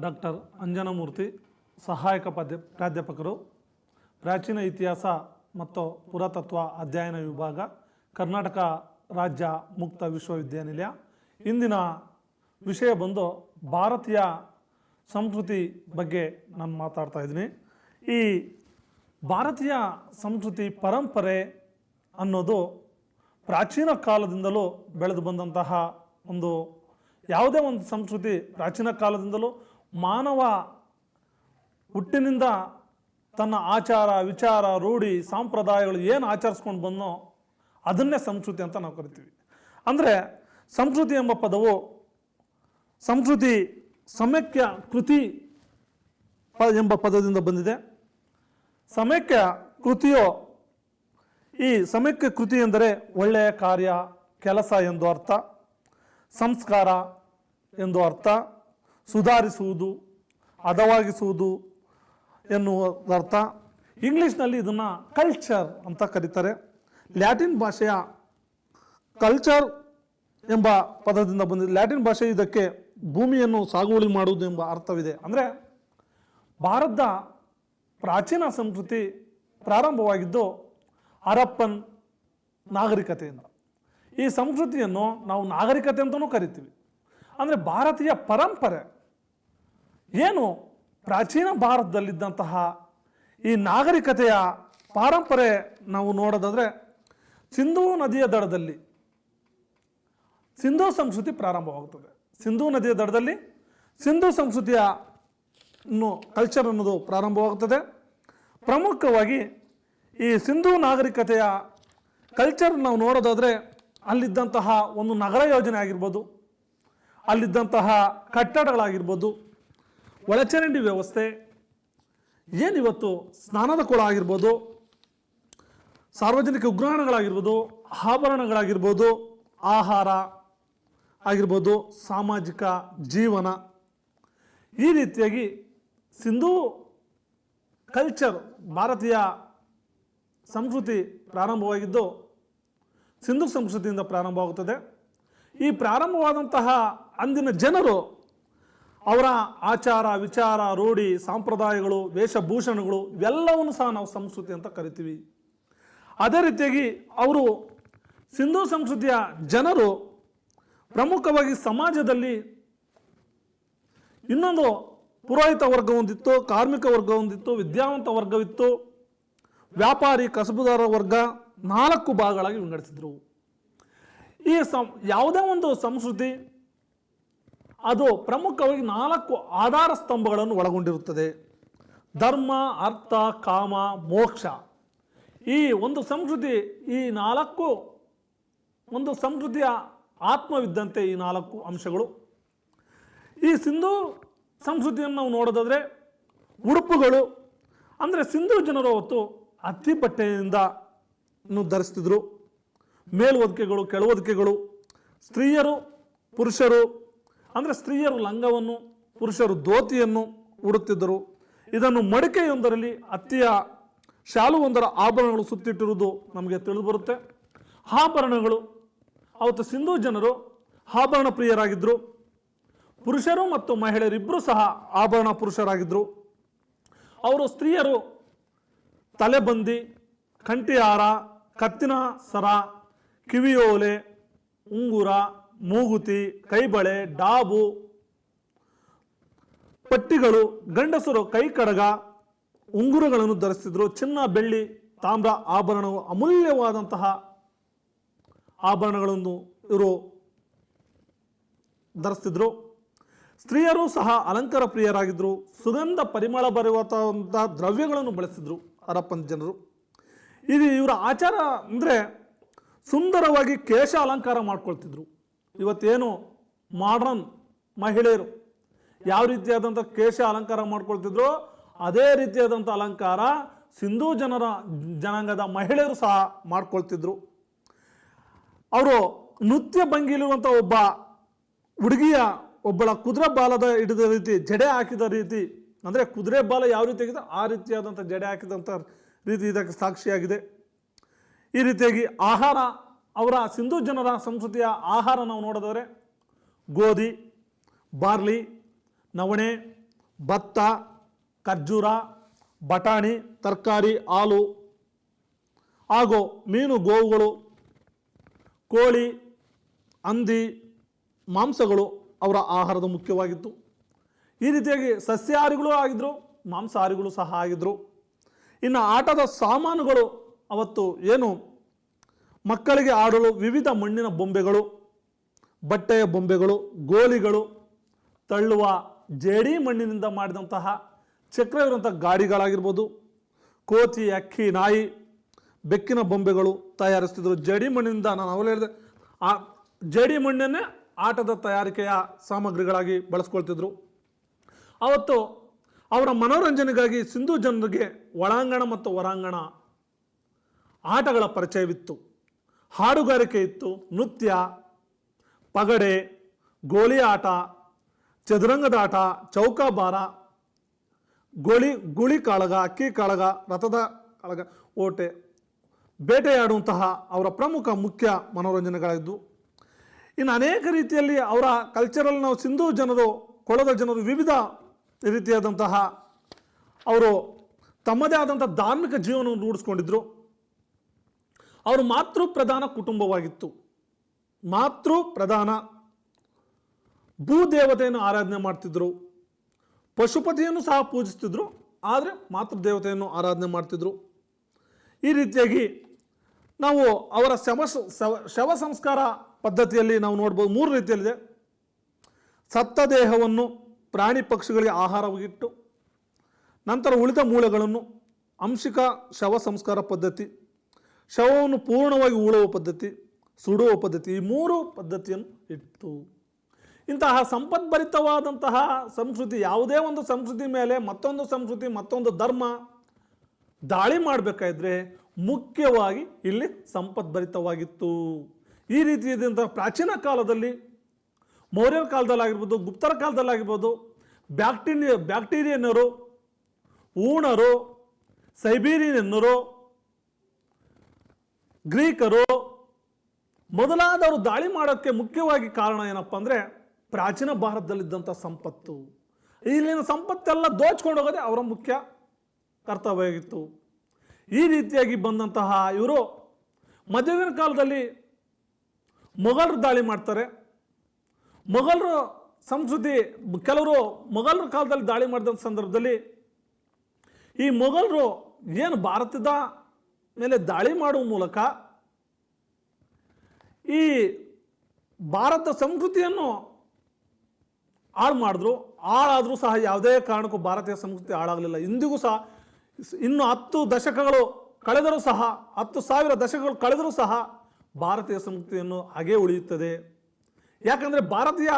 Doctor Anjanamurthy, ಸಹಾಯಕ ಪ್ರಾಧ್ಯ, ಪ್ರಾಧ್ಯಾಪಕರು, ಪ್ರಾಚೀನ ಇತಿಹಾಸ ಮತ್ತು ಪುರಾತತ್ವ ಅಧ್ಯಯನ ವಿಭಾಗ, ಕರ್ನಾಟಕ ರಾಜ್ಯ ಮುಕ್ತ ವಿಶ್ವವಿದ್ಯಾನಿಲಯ. ಇಂದಿನ ವಿಷಯ ಬಂದು ಭಾರತೀಯ ಸಂಸ್ಕೃತಿ ಬಗ್ಗೆ ನಾನು ಮಾತಾಡ್ತಾ ಇದ್ದೀನಿ. ಈ ಭಾರತೀಯ ಸಂಸ್ಕೃತಿ ಪರಂಪರೆ ಅನ್ನೋದು ಪ್ರಾಚೀನ ಕಾಲದಿಂದಲೂ ಬೆಳೆದು ಬಂದಂತಹ ಒಂದು ಯಾವುದೇ ಒಂದು ಸಂಸ್ಕೃತಿ ಪ್ರಾಚೀನ ಕಾಲದಿಂದಲೂ ಮಾನವ ಹುಟ್ಟಿನಿಂದ ತನ್ನ ಆಚಾರ, ವಿಚಾರ, ರೂಢಿ, ಸಂಪ್ರದಾಯಗಳು ಏನು ಆಚರಿಸ್ಕೊಂಡು ಬಂದೋ ಅದನ್ನೇ ಸಂಸ್ಕೃತಿ ಅಂತ ನಾವು ಕರಿತೀವಿ. ಅಂದರೆ ಸಂಸ್ಕೃತಿ ಎಂಬ ಪದವು ಸಂಸ್ಕೃತಿ ಸಮ್ಯಕ್ಯ ಕೃತಿ ಪ- ಎಂಬ ಪದದಿಂದ ಬಂದಿದೆ. ಸಮೈಕ್ಯ ಕೃತಿಯು ಈ ಸಮ್ಯಕ್ಯ ಕೃತಿ ಎಂದರೆ ಒಳ್ಳೆಯ ಕಾರ್ಯ, ಕೆಲಸ ಎಂದು ಅರ್ಥ, ಸಂಸ್ಕಾರ ಎಂದು ಅರ್ಥ. ಸುಧಾರಿಸುವುದು, ಹದವಾಗಿಸುವುದು ಎನ್ನುವುದರ್ಥ. ಇಂಗ್ಲೀಷ್ನಲ್ಲಿ ಇದನ್ನು ಕಲ್ಚರ್ ಅಂತ ಕರೀತಾರೆ. ಲ್ಯಾಟಿನ್ ಭಾಷೆಯ ಕಲ್ಚರ್ ಎಂಬ ಪದದಿಂದ ಬಂದಿದೆ. ಲ್ಯಾಟಿನ್ ಭಾಷೆ ಇದಕ್ಕೆ ಭೂಮಿಯನ್ನು ಸಾಗುವಳಿ ಮಾಡುವುದು ಎಂಬ ಅರ್ಥವಿದೆ. ಅಂದರೆ ಭಾರತದ ಪ್ರಾಚೀನ ಸಂಸ್ಕೃತಿ ಪ್ರಾರಂಭವಾಗಿದ್ದು ಹರಪ್ಪನ್ ನಾಗರಿಕತೆಯಿಂದ. ಈ ಸಂಸ್ಕೃತಿಯನ್ನು ನಾವು ನಾಗರಿಕತೆ ಅಂತಲೂ ಕರಿತೀವಿ. ಅಂದರೆ ಭಾರತೀಯ ಪರಂಪರೆ ಏನು ಪ್ರಾಚೀನ ಭಾರತದಲ್ಲಿದ್ದಂತಹ ಈ ನಾಗರಿಕತೆಯ ಪಾರಂಪರೆ ನಾವು ನೋಡೋದಾದರೆ ಸಿಂಧೂ ನದಿಯ ದಡದಲ್ಲಿ ಸಿಂಧೂ ಸಂಸ್ಕೃತಿ ಪ್ರಾರಂಭವಾಗುತ್ತದೆ. ಸಿಂಧೂ ನದಿಯ ದಡದಲ್ಲಿ ಸಿಂಧೂ ಸಂಸ್ಕೃತಿಯ ಕಲ್ಚರ್ ಅನ್ನೋದು ಪ್ರಾರಂಭವಾಗುತ್ತದೆ. ಪ್ರಮುಖವಾಗಿ ಈ ಸಿಂಧೂ ನಾಗರಿಕತೆಯ ಕಲ್ಚರ್ ನಾವು ನೋಡೋದಾದರೆ ಅಲ್ಲಿದ್ದಂತಹ ಒಂದು ನಗರ ಯೋಜನೆ ಆಗಿರ್ಬೋದು, ಅಲ್ಲಿದ್ದಂತಹ ಕಟ್ಟಡಗಳಾಗಿರ್ಬೋದು ಒಳಚರಂಡಿ ವ್ಯವಸ್ಥೆ. ಏನಿವತ್ತು ಸ್ನಾನದ ಕೊಳ ಆಗಿರ್ಬೋದು, ಸಾರ್ವಜನಿಕ ಉಗ್ರಹಣಗಳಾಗಿರ್ಬೋದು ಆಭರಣಗಳಾಗಿರ್ಬೋದು, ಆಹಾರ ಆಗಿರ್ಬೋದು, ಸಾಮಾಜಿಕ ಜೀವನ. ಈ ರೀತಿಯಾಗಿ ಸಿಂಧೂ ಕಲ್ಚರ್ ಭಾರತೀಯ ಸಂಸ್ಕೃತಿ ಪ್ರಾರಂಭವಾಗಿದ್ದು ಸಿಂಧು ಸಂಸ್ಕೃತಿಯಿಂದ ಪ್ರಾರಂಭವಾಗುತ್ತದೆ. ಈ ಪ್ರಾರಂಭವಾದಂತಹ ಅಂದಿನ ಜನರು ಅವರ ಆಚಾರ, ವಿಚಾರ, ರೂಢಿ, ಸಂಪ್ರದಾಯಗಳು, ವೇಷಭೂಷಣಗಳು ಇವೆಲ್ಲವನ್ನು ಸಹ ನಾವು ಸಂಸ್ಕೃತಿ ಅಂತ ಕರಿತೀವಿ. ಅದೇ ರೀತಿಯಾಗಿ ಅವರು ಸಿಂಧೂ ಸಂಸ್ಕೃತಿಯ ಜನರು ಪ್ರಮುಖವಾಗಿ ಸಮಾಜದಲ್ಲಿ ಇನ್ನೊಂದು ಪುರೋಹಿತ ವರ್ಗ ಒಂದಿತ್ತು ಕಾರ್ಮಿಕ ವರ್ಗ ಒಂದಿತ್ತು ವಿದ್ಯಾವಂತ ವರ್ಗವಿತ್ತು. ವ್ಯಾಪಾರಿ, ಕಸಬುದಾರ ವರ್ಗ ನಾಲ್ಕು ಭಾಗಗಳಾಗಿ ವಿಂಗಡಿಸಿದ್ರು. ಈ ಸಂ, ಯಾವುದೇ ಒಂದು ಸಂಸ್ಕೃತಿ ಅದು ಪ್ರಮುಖವಾಗಿ ನಾಲ್ಕು ಆಧಾರ ಸ್ತಂಭಗಳನ್ನು ಒಳಗೊಂಡಿರುತ್ತದೆ. ಧರ್ಮ, ಅರ್ಥ, ಕಾಮ, ಮೋಕ್ಷ. ಈ ಒಂದು ಸಂಸ್ಕೃತಿ, ಈ ನಾಲ್ಕು ಒಂದು ಸಂಸ್ಕೃತಿಯ ಆತ್ಮವಿದ್ದಂತೆ ಈ ನಾಲ್ಕು ಅಂಶಗಳು. ಈ ಸಿಂಧೂ ಸಂಸ್ಕೃತಿಯನ್ನು ನಾವು ನೋಡೋದಾದರೆ ಉಡುಪುಗಳು, ಅಂದರೆ ಸಿಂಧೂ ಜನರು ಅವತ್ತು ಹತ್ತಿ ಬಟ್ಟೆಯಿಂದ ಧರಿಸ್ತಿದ್ರು. ಮೇಲ್ವೊದಿಕೆಗಳು ಕೆಳವೊದಿಕೆಗಳು ಸ್ತ್ರೀಯರು, ಪುರುಷರು ಅಂದರೆ ಸ್ತ್ರೀಯರು ಲಂಗವನ್ನು, ಪುರುಷರು ಧೋತಿಯನ್ನು ಉಡುತ್ತಿದ್ದರು. ಇದನ್ನು ಮಡಿಕೆಯೊಂದರಲ್ಲಿ ಅತ್ತಿಯ ಶಾಲುವೊಂದರ ಆಭರಣಗಳು ಸುತ್ತಿಟ್ಟಿರುವುದು ನಮಗೆ ತಿಳಿದು ಬರುತ್ತೆ ಆಭರಣಗಳು, ಅವತ್ತು ಸಿಂಧೂ ಜನರು ಆಭರಣ ಪ್ರಿಯರಾಗಿದ್ದರು ಪುರುಷರು ಮತ್ತು ಮಹಿಳೆಯರಿಬ್ಬರೂ ಸಹ ಆಭರಣ ಪುರುಷರಾಗಿದ್ದರು ಅವರು ಸ್ತ್ರೀಯರು ತಲೆಬಂದಿ ಕಂಠಿಹಾರ ಕತ್ತಿನ ಸರ, ಕಿವಿಯೋಲೆ, ಉಂಗುರ ಮೂಗುತಿ, ಕೈಬಳೆ, ಡಾಬು, ಪಟ್ಟಿಗಳು, ಗಂಡಸರು ಕೈ ಕಡಗ ಉಂಗುರಗಳನ್ನು ಧರಿಸಿದ್ರು. ಚಿನ್ನ, ಬೆಳ್ಳಿ, ತಾಮ್ರ ಆಭರಣವು ಅಮೂಲ್ಯವಾದಂತಹ ಆಭರಣಗಳನ್ನು ಇವರು ಧರಿಸ್ತಿದ್ರು ಸ್ತ್ರೀಯರು ಸಹ ಅಲಂಕಾರ ಪ್ರಿಯರಾಗಿದ್ದರು ಸುಗಂಧ ಪರಿಮಳ ಬರುವಂತಹ ದ್ರವ್ಯಗಳನ್ನು ಬಳಸಿದ್ರು ಹರಪ್ಪನ ಜನರು. ಇದು ಇವರ ಆಚಾರ ಅಂದರೆ ಸುಂದರವಾಗಿ ಕೇಶ ಅಲಂಕಾರ ಮಾಡ್ಕೊಳ್ತಿದ್ರು. ಇವತ್ತೇನು ಮಾಡ್ರನ್ ಮಹಿಳೆಯರು ಯಾವ ರೀತಿಯಾದಂಥ ಕೇಶ ಅಲಂಕಾರ ಮಾಡ್ಕೊಳ್ತಿದ್ರು ಅದೇ ರೀತಿಯಾದಂಥ ಅಲಂಕಾರ ಸಿಂಧೂ ಜನರ ಜನಾಂಗದ ಮಹಿಳೆಯರು ಸಹ ಮಾಡ್ಕೊಳ್ತಿದ್ರು. ಅವರು ನೃತ್ಯ ಭಂಗಿಲಿರುವಂಥ ಒಬ್ಬ ಹುಡುಗಿಯ ಒಬ್ಬಳ ಕುದುರೆ ಬಾಲದ ಹಿಡಿದ ರೀತಿ ಜಡೆ ಹಾಕಿದ ರೀತಿ, ಅಂದರೆ ಕುದುರೆ ಬಾಲ ಯಾವ ರೀತಿ ಆಗಿದೆ? ಆ ರೀತಿಯಾದಂಥ ಜಡೆ ಹಾಕಿದಂಥ ರೀತಿ ಇದಕ್ಕೆ ಸಾಕ್ಷಿಯಾಗಿದೆ. ಈ ರೀತಿಯಾಗಿ ಆಹಾರ ಅವರ ಸಿಂಧೂ ಜನರ ಸಂಸ್ಕೃತಿಯ ಆಹಾರ ನಾವು ನೋಡಿದರೆ ಗೋಧಿ, ಬಾರ್ಲಿ, ನವಣೆ, ಭತ್ತ, ಖರ್ಜೂರ, ಬಟಾಣಿ, ತರಕಾರಿ, ಹಾಲು, ಹಾಗೂ ಮೀನು, ಗೋವುಗಳು, ಕೋಳಿ, ಹಂದಿ, ಮಾಂಸಗಳು ಅವರ ಆಹಾರದ ಮುಖ್ಯವಾಗಿತ್ತು. ಈ ರೀತಿಯಾಗಿ ಸಸ್ಯಾಹಾರಿಗಳು ಆಗಿದ್ರು, ಮಾಂಸಾಹಾರಿಗಳು ಸಹ ಆಗಿದ್ದರು ಇನ್ನು ಆಟದ ಸಾಮಾನುಗಳು ಅವತ್ತು ಏನು ಮಕ್ಕಳಿಗೆ ಆಡಲು ವಿವಿಧ ಮಣ್ಣಿನ ಬೊಂಬೆಗಳು, ಬಟ್ಟೆಯ ಬೊಂಬೆಗಳು, ಗೋಲಿಗಳು, ತಳ್ಳುವ ಜೇಡಿ ಮಣ್ಣಿನಿಂದ ಮಾಡಿದಂತಹ ಚಕ್ರವಿರುವಂಥ ಗಾಡಿಗಳಾಗಿರ್ಬೋದು, ಕೋತಿ, ಅಕ್ಕಿ, ನಾಯಿ, ಬೆಕ್ಕಿನ ಬೊಂಬೆಗಳು ತಯಾರಿಸ್ತಿದ್ರು. ಜೇಡಿ ಮಣ್ಣಿನಿಂದ ನಾನು ಅವಲೇ ಹೇಳಿದೆ, ಆ ಜೇಡಿ ಮಣ್ಣನ್ನೇ ಆಟದ ತಯಾರಿಕೆಯ ಸಾಮಗ್ರಿಗಳಾಗಿ ಬಳಸ್ಕೊಳ್ತಿದ್ರು. ಅವತ್ತು ಅವರ ಮನೋರಂಜನೆಗಾಗಿ ಸಿಂಧು ಜನರಿಗೆ ಒಳಾಂಗಣ ಮತ್ತು ಹೊರಾಂಗಣ ಆಟಗಳ ಪರಿಚಯವಿತ್ತು. ಹಾಡುಗಾರಿಕೆ ಇತ್ತು, ನೃತ್ಯ, ಪಗಡೆ, ಗೋಲಿ ಆಟ, ಚದುರಂಗದ ಆಟ ಚೌಕಾಬಾರ ಗೋಳಿ, ಗುಳಿ ಕಾಳಗ, ಅಕ್ಕಿ ಕಾಳಗ, ರಥದ ಕಾಳಗ, ಓಟೆ, ಬೇಟೆಯಾಡುವಂತಹ ಅವರ ಪ್ರಮುಖ ಮುಖ್ಯ ಮನೋರಂಜನೆಗಳಿದ್ದು ಇನ್ನು ಅನೇಕ ರೀತಿಯಲ್ಲಿ ಅವರ ಕಲ್ಚರಲ್ ನಾವು ಸಿಂಧೂ ಜನರು, ಕೊಳದ ಜನರು, ವಿವಿಧ ರೀತಿಯಾದಂತಹ ಅವರು ತಮ್ಮದೇ ಆದಂಥ ಧಾರ್ಮಿಕ ಜೀವನವನ್ನು ರೂಢಿಸ್ಕೊಂಡಿದ್ರು. ಅವರು ಮಾತೃ ಪ್ರಧಾನ ಕುಟುಂಬವಾಗಿತ್ತು. ಮಾತೃ ಪ್ರಧಾನ ಭೂದೇವತೆಯನ್ನು ಆರಾಧನೆ ಮಾಡ್ತಿದ್ರು. ಪಶುಪತಿಯನ್ನು ಸಹ ಪೂಜಿಸ್ತಿದ್ರು, ಆದರೆ ಮಾತೃದೇವತೆಯನ್ನು ಆರಾಧನೆ ಮಾಡ್ತಿದ್ರು. ಈ ರೀತಿಯಾಗಿ ನಾವು ಅವರ ಶವ ಶವ- ಸಂಸ್ಕಾರ ಪದ್ಧತಿಯಲ್ಲಿ ನಾವು ನೋಡ್ಬೋದು, ಮೂರು ರೀತಿಯಲ್ಲಿದೆ. ಸತ್ತ ದೇಹವನ್ನು ಪ್ರಾಣಿ ಪಕ್ಷಿಗಳಿಗೆ ಆಹಾರವಾಗಿಟ್ಟು, ನಂತರ ಉಳಿದ ಮೂಳೆಗಳನ್ನು, ಅಂಶಿಕ ಶವ ಸಂಸ್ಕಾರ ಪದ್ಧತಿ. ಶವವನ್ನು ಪೂರ್ಣವಾಗಿ ಉಳುವ ಪದ್ಧತಿ, ಸುಡುವ ಪದ್ಧತಿ ಈ ಮೂರು ಪದ್ಧತಿಯನ್ನು ಇತ್ತು ಇಂತಹ ಸಂಪದ್ಭರಿತವಾದಂತಹ ಸಂಸ್ಕೃತಿ, ಯಾವುದೇ ಒಂದು ಸಂಸ್ಕೃತಿ ಮೇಲೆ ಮತ್ತೊಂದು ಸಂಸ್ಕೃತಿ, ಮತ್ತೊಂದು ಧರ್ಮ ದಾಳಿ ಮಾಡಬೇಕಾದ್ರೆ ಮುಖ್ಯವಾಗಿ ಇಲ್ಲಿ ಸಂಪದ್ಭರಿತವಾಗಿತ್ತು ಈ ರೀತಿಯಾದಂತಹ ಪ್ರಾಚೀನ ಕಾಲದಲ್ಲಿ, ಮೌರ್ಯರ ಕಾಲದಲ್ಲಾಗಿರ್ಬೋದು, ಗುಪ್ತರ ಕಾಲದಲ್ಲಾಗಿರ್ಬೋದು, ಬ್ಯಾಕ್ಟೀರಿಯ, ಬ್ಯಾಕ್ಟೀರಿಯನ್ನರು ಊಣರು ಸೈಬೀರಿಯನ್ನರು ಗ್ರೀಕರು ಮೊದಲಾದವರು ದಾಳಿ ಮಾಡೋಕ್ಕೆ ಮುಖ್ಯವಾಗಿ ಕಾರಣ ಏನಪ್ಪ ಅಂದರೆ ಪ್ರಾಚೀನ ಭಾರತದಲ್ಲಿದ್ದಂಥ ಸಂಪತ್ತು. ಇಲ್ಲಿನ ಸಂಪತ್ತೆಲ್ಲ ದೋಚ್ಕೊಂಡು ಹೋಗೋದೇ ಅವರ ಮುಖ್ಯ ಕರ್ತವ್ಯ ಆಗಿತ್ತು ಈ ರೀತಿಯಾಗಿ ಬಂದಂತಹ ಇವರು ಮಧ್ಯದಿನ ಕಾಲದಲ್ಲಿ ಮೊಘಲರು ದಾಳಿ ಮಾಡ್ತಾರೆ. ಮೊಘಲರು ಸಂಸ್ಕೃತಿ, ಕೆಲವರು ಮೊಘಲರ ಕಾಲದಲ್ಲಿ ದಾಳಿ ಮಾಡಿದಂಥ ಸಂದರ್ಭದಲ್ಲಿ ಈ ಮೊಘಲರು ಏನು ಭಾರತದ ಮೇಲೆ ದಾಳಿ ಮಾಡುವ ಮೂಲಕ ಈ ಭಾರತ ಸಂಸ್ಕೃತಿಯನ್ನು ಹಾಳು ಮಾಡಿದ್ರು. ಹಾಳಾದರೂ ಸಹ ಯಾವುದೇ ಕಾರಣಕ್ಕೂ ಭಾರತೀಯ ಸಂಸ್ಕೃತಿ ಹಾಳಾಗಲಿಲ್ಲ. ಇಂದಿಗೂ ಸಹ ಇನ್ನು ಹತ್ತು ದಶಕಗಳು ಕಳೆದರೂ ಸಹ, ಹತ್ತು ಸಾವಿರ ದಶಕಗಳು ಕಳೆದರೂ ಸಹ ಭಾರತೀಯ ಸಂಸ್ಕೃತಿಯನ್ನು ಹಾಗೇ ಉಳಿಯುತ್ತದೆ. ಯಾಕಂದರೆ ಭಾರತೀಯ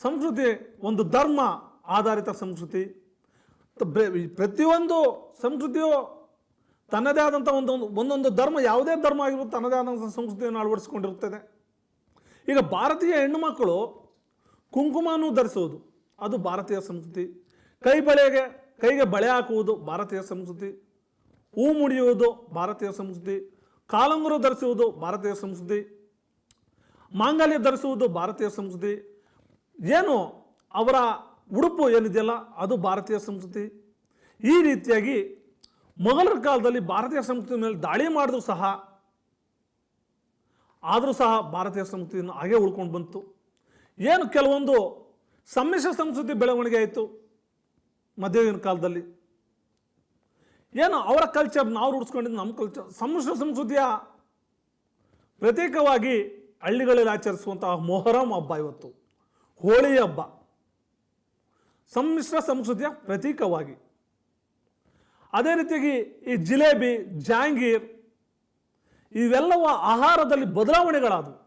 ಸಂಸ್ಕೃತಿ ಒಂದು ಧರ್ಮ ಆಧಾರಿತ ಸಂಸ್ಕೃತಿ. ಪ್ರತಿಯೊಂದು ಸಂಸ್ಕೃತಿಯು ತನ್ನದೇ ಆದಂಥ ಒಂದೊಂದು ಒಂದೊಂದು ಧರ್ಮ, ಯಾವುದೇ ಧರ್ಮ ಆಗಿರ್ಬೋದು ತನ್ನದೇ ಆದಂಥ ಸಂಸ್ಕೃತಿಯನ್ನು ಅಳವಡಿಸ್ಕೊಂಡಿರುತ್ತದೆ. ಈಗ ಭಾರತೀಯ ಹೆಣ್ಣು ಮಕ್ಕಳು ಕುಂಕುಮವನ್ನು ಧರಿಸುವುದು, ಅದು ಭಾರತೀಯ ಸಂಸ್ಕೃತಿ. ಕೈ ಬಳೆಗೆ, ಕೈಗೆ ಬಳೆ ಹಾಕುವುದು ಭಾರತೀಯ ಸಂಸ್ಕೃತಿ. ಹೂ ಮುಡಿಯುವುದು ಭಾರತೀಯ ಸಂಸ್ಕೃತಿ. ಕಾಲಂಗುರು ಧರಿಸುವುದು ಭಾರತೀಯ ಸಂಸ್ಕೃತಿ. ಮಾಂಗಲ್ಯ ಧರಿಸುವುದು ಭಾರತೀಯ ಸಂಸ್ಕೃತಿ. ಏನು ಅವರ ಉಡುಪು ಏನಿದೆಯಲ್ಲ, ಅದು ಭಾರತೀಯ ಸಂಸ್ಕೃತಿ. ಈ ರೀತಿಯಾಗಿ ಮೊಘಲರ ಕಾಲದಲ್ಲಿ ಭಾರತೀಯ ಸಂಸ್ಕೃತಿ ಮೇಲೆ ದಾಳಿ ಮಾಡಿದ್ರು ಸಹ. ಆದರೂ ಸಹ ಭಾರತೀಯ ಸಂಸ್ಕೃತಿಯನ್ನು ಹಾಗೆ ಉಳ್ಕೊಂಡು ಬಂತು. ಏನು ಕೆಲವೊಂದು ಸಮ್ಮಿಶ್ರ ಸಂಸ್ಕೃತಿ ಬೆಳವಣಿಗೆ ಆಯಿತು ಮಧ್ಯಯುಗೀನ ಕಾಲದಲ್ಲಿ. ಏನು ಅವರ ಕಲ್ಚರ್ ನಾವು ರೂಢಿಸ್ಕೊಂಡಿದ್ದು ನಮ್ಮ ಕಲ್ಚರ್ ಸಮ್ಮಿಶ್ರ ಸಂಸ್ಕೃತಿಯ ಪ್ರತ್ಯೇಕವಾಗಿ ಹಳ್ಳಿಗಳಲ್ಲಿ ಆಚರಿಸುವಂತಹ ಮೊಹರಂ ಹಬ್ಬ ಇವತ್ತು. ಹೋಳಿ ಹಬ್ಬ. ಸಮ್ಮಿಶ್ರ ಸಂಸ್ಕೃತಿಯ ಪ್ರತೀಕವಾಗಿ ಅದೇ ರೀತಿಯಾಗಿ ಈ ಜಿಲೇಬಿ, ಜಾಂಗೀರ್, ಇವೆಲ್ಲವ ಆಹಾರದಲ್ಲಿ ಬದಲಾವಣೆಗಳಾದವು.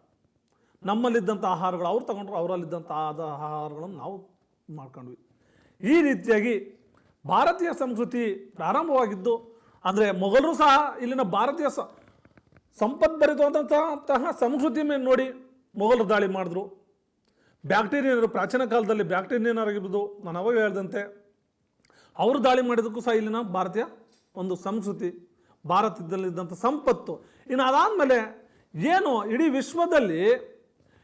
ನಮ್ಮಲ್ಲಿದ್ದಂಥ ಆಹಾರಗಳು ಅವ್ರು ತಗೊಂಡ್ರು, ಅವರಲ್ಲಿದ್ದಂಥ ಆದ ಆಹಾರಗಳನ್ನು ನಾವು ಮಾಡ್ಕೊಂಡ್ವಿ. ಈ ರೀತಿಯಾಗಿ ಭಾರತೀಯ ಸಂಸ್ಕೃತಿ ಪ್ರಾರಂಭವಾಗಿದ್ದು, ಅಂದರೆ ಮೊಘಲರು ಸಹ ಇಲ್ಲಿನ ಭಾರತೀಯ ಸ ಸಂಪದ್ಭರಿತವಾದಂತಹ ಸಂಸ್ಕೃತಿ ಮೇಲೆ ನೋಡಿ ಮೊಘಲರು ದಾಳಿ ಮಾಡಿದ್ರು. ಬ್ಯಾಕ್ಟೀರಿಯನರು ಪ್ರಾಚೀನ ಕಾಲದಲ್ಲಿ ಬ್ಯಾಕ್ಟೀರಿಯನರಾಗಿರ್ಬೋದು ನಾನು ಅವಾಗ ಹೇಳ್ದಂತೆ. ಅವರು ದಾಳಿ ಮಾಡಿದಕ್ಕೂ ಸಹ ಇಲ್ಲಿನ ಭಾರತೀಯ ಒಂದು ಸಂಸ್ಕೃತಿ ಭಾರತದಲ್ಲಿದ್ದಂಥ ಸಂಪತ್ತು. ಇನ್ನು ಅದಾದಮೇಲೆ ಏನು ಇಡೀ ವಿಶ್ವದಲ್ಲಿ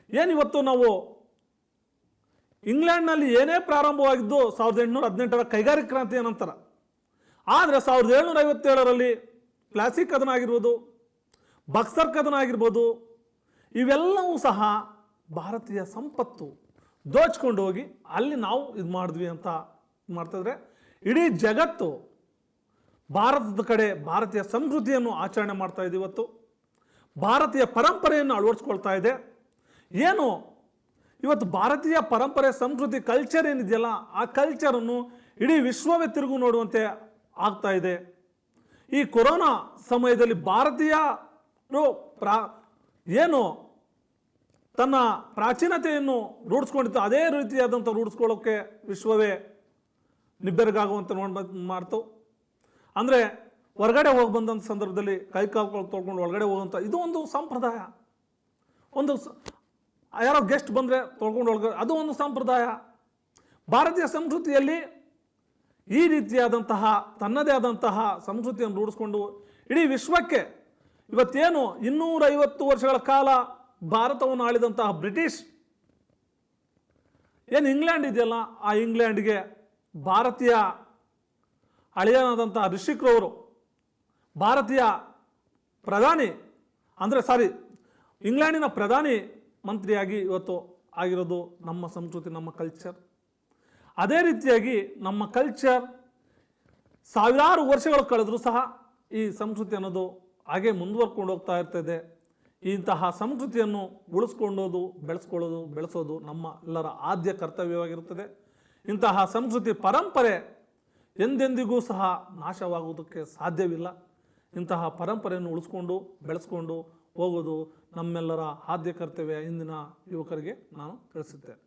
ಏನು ಇವತ್ತು ನಾವು ಇಂಗ್ಲೆಂಡ್ನಲ್ಲಿ ಏನೇ ಪ್ರಾರಂಭವಾಗಿದ್ದು ಸಾವಿರದ ಎಂಟುನೂರ ಹದಿನೆಂಟರ ಕೈಗಾರಿಕಾ ಕ್ರಾಂತಿಯ ನಂತರ ಆದರೆ ಸಾವಿರದ ಏಳ್ನೂರ ಐವತ್ತೇಳರಲ್ಲಿ ಕ್ಲಾಸಿಕ್ ಕದನ ಆಗಿರ್ಬೋದು ಬಕ್ಸರ್ ಕದನ ಆಗಿರ್ಬೋದು ಇವೆಲ್ಲವೂ ಸಹ ಭಾರತೀಯ ಸಂಪತ್ತು ದೋಚ್ಕೊಂಡು ಹೋಗಿ ಅಲ್ಲಿ ನಾವು ಇದು ಮಾಡಿದ್ವಿ ಅಂತ ಮಾಡ್ತಿದ್ರೆ ಇಡೀ ಜಗತ್ತು ಭಾರತದ ಕಡೆ ಭಾರತೀಯ ಸಂಸ್ಕೃತಿಯನ್ನು ಆಚರಣೆ ಮಾಡ್ತಾ ಇದೆ ಇವತ್ತು. ಭಾರತೀಯ ಪರಂಪರೆಯನ್ನು ಅಳವಡಿಸ್ಕೊಳ್ತಾ ಇದೆ. ಏನು? ಇವತ್ತು ಭಾರತೀಯ ಪರಂಪರೆ, ಸಂಸ್ಕೃತಿ ಕಲ್ಚರ್ ಏನಿದೆಯಲ್ಲ, ಆ ಕಲ್ಚರನ್ನು ಇಡೀ ವಿಶ್ವವೇ ತಿರುಗು ನೋಡುವಂತೆ ಆಗ್ತಾ ಇದೆ. ಈ ಕೊರೋನಾ ಸಮಯದಲ್ಲಿ ಭಾರತೀಯರು ಪ್ರಾ, ಏನು? ತನ್ನ ಪ್ರಾಚೀನತೆಯನ್ನು ರೂಢಿಸ್ಕೊಂಡಿತ್ತು ಅದೇ ರೀತಿಯಾದಂಥ ರೂಢಿಸ್ಕೊಳ್ಳೋಕ್ಕೆ ವಿಶ್ವವೇ ನಿಬ್ಬೆರಗಾಗುವಂತ ನೋಡ್ ಮಾಡ್ತು. ಅಂದರೆ ಹೊರಗಡೆ ಹೋಗಿ ಬಂದಂಥ ಸಂದರ್ಭದಲ್ಲಿ ಕೈ ಕಾಲು ತೊಳ್ಕೊಂಡು ಒಳಗಡೆ ಹೋಗುವಂಥ ಇದು ಒಂದು ಸಂಪ್ರದಾಯ. ಒಂದು ಯಾರೋ ಗೆಸ್ಟ್ ಬಂದರೆ ತೊಳ್ಕೊಂಡು ಒಳಗಡೆ ಅದು ಒಂದು ಸಂಪ್ರದಾಯ. ಭಾರತೀಯ ಸಂಸ್ಕೃತಿಯಲ್ಲಿ ಈ ರೀತಿಯಾದಂತಹ, ತನ್ನದೇ ಆದಂತಹ ಸಂಸ್ಕೃತಿಯನ್ನು ರೂಢಿಸ್ಕೊಂಡು ಇಡೀ ವಿಶ್ವಕ್ಕೆ ಇವತ್ತೇನು ಇನ್ನೂರೈವತ್ತು ವರ್ಷಗಳ ಕಾಲ ಭಾರತವನ್ನು ಆಳಿದಂತಹ ಬ್ರಿಟಿಷ್. ಏನು ಇಂಗ್ಲೆಂಡ್ ಇದೆಯಲ್ಲ, ಆ ಇಂಗ್ಲೆಂಡ್ಗೆ ಭಾರತೀಯ ಹಳೆಯನಾದಂತಹ ರಿಷಿಕ್ರವರು ಭಾರತೀಯ ಪ್ರಧಾನಿ, ಅಂದರೆ ಸಾರಿ, ಇಂಗ್ಲೆಂಡಿನ ಪ್ರಧಾನಿ ಮಂತ್ರಿಯಾಗಿ ಇವತ್ತು ಆಗಿರೋದು ನಮ್ಮ ಸಂಸ್ಕೃತಿ, ನಮ್ಮ ಕಲ್ಚರ್ ಅದೇ ರೀತಿಯಾಗಿ ನಮ್ಮ ಕಲ್ಚರ್ ಸಾವಿರಾರು ವರ್ಷಗಳು ಕಳೆದರೂ ಸಹ ಈ ಸಂಸ್ಕೃತಿ ಅನ್ನೋದು ಹಾಗೆ ಮುಂದುವರ್ಕೊಂಡು ಹೋಗ್ತಾ ಇರ್ತದೆ. ಇಂತಹ ಸಂಸ್ಕೃತಿಯನ್ನು ಉಳಿಸ್ಕೊಂಡೋದು ಬೆಳೆಸ್ಕೊಳ್ಳೋದು, ಬೆಳೆಸೋದು ನಮ್ಮ ಎಲ್ಲರ ಆದ್ಯ ಕರ್ತವ್ಯವಾಗಿರುತ್ತದೆ. ಇಂತಹ ಸಂಸ್ಕೃತಿ ಪರಂಪರೆ ಎಂದೆಂದಿಗೂ ಸಹ ನಾಶವಾಗುವುದಕ್ಕೆ ಸಾಧ್ಯವಿಲ್ಲ. ಇಂತಹ ಪರಂಪರೆಯನ್ನು ಉಳಿಸ್ಕೊಂಡು, ಬೆಳೆಸ್ಕೊಂಡು ಹೋಗೋದು ನಮ್ಮೆಲ್ಲರ ಆದ್ಯ ಕರ್ತವ್ಯ ಇಂದಿನ ಯುವಕರಿಗೆ ನಾನು ತಿಳಿಸುತ್ತೇನೆ.